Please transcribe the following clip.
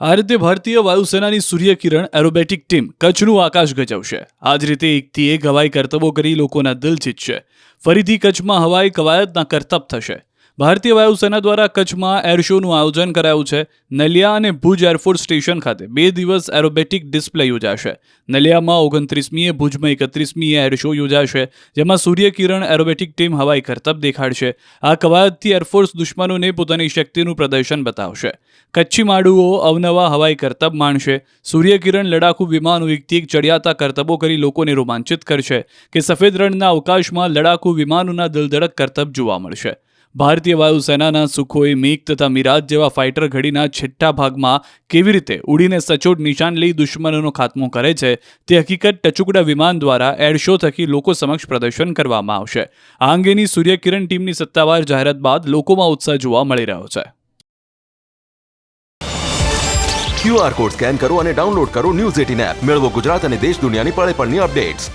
આ રીતે ભારતીય વાયુસેનાની સૂર્યકિરણ એરોબેટિક ટીમ કચ્છનું આકાશ ગજવશે. આ જ રીતે એકથી એક હવાઈ કરતબો કરી લોકોના દિલ જીતશે. ફરીથી કચ્છમાં હવાઈ કવાયતના કરતબ થશે. ભારતીય વાયુસેના દ્વારા કચ્છમાં એર શોનું આયોજન કરાયું છે. નલિયા અને ભુજ એરફોર્સ સ્ટેશન ખાતે બે દિવસ એરોબેટિક ડિસ્પ્લે યોજાશે. નલિયામાં ઓગણત્રીસમીએ ભુજમાં એકત્રીસમીએ એર શો યોજાશે, જેમાં સૂર્યકિરણ એરોબેટિક ટીમ હવાઈ કરતબ દેખાડશે. આ કવાયતથી એરફોર્સ દુશ્મનોને પોતાની શક્તિનું પ્રદર્શન બતાવશે. કચ્છી માડુઓ અવનવા હવાઈ કરતબ માણશે. સૂર્યકિરણ લડાકુ વિમાનો એકથી એક ચડિયાતા કરતબો કરી લોકોને રોમાંચિત કરશે કે સફેદ રણના અવકાશમાં લડાકુ વિમાનોના દિલધડક કરતબ જોવા મળશે. ભારતીય વાયુસેનાના સુખોઈ મીગ તથા મિરાજ જેવા ફાઇટર ઘડીના છઠ્ઠા ભાગમાં કેવી રીતે ઉડીને સચોટ નિશાન લઈ દુશ્મનોનો ખાત્મો કરે છે, તે હકીકત ટચુકડા વિમાન દ્વારા એડ શો થકી લોકો સમક્ષ પ્રદર્શન કરવામાં આવશે. આ અંગેની સૂર્યકિરણ ટીમની સત્તાવાર જાહેરાત બાદ લોકોમાં ઉત્સાહ જોવા મળી રહ્યો છે. ક્યુઆર કોડ સ્કેન કરો અને ડાઉનલોડ કરો ન્યૂઝ એટીન એપ મેળવો ગુજરાત અને દેશ દુનિયાની પળે પળની અપડેટ્સ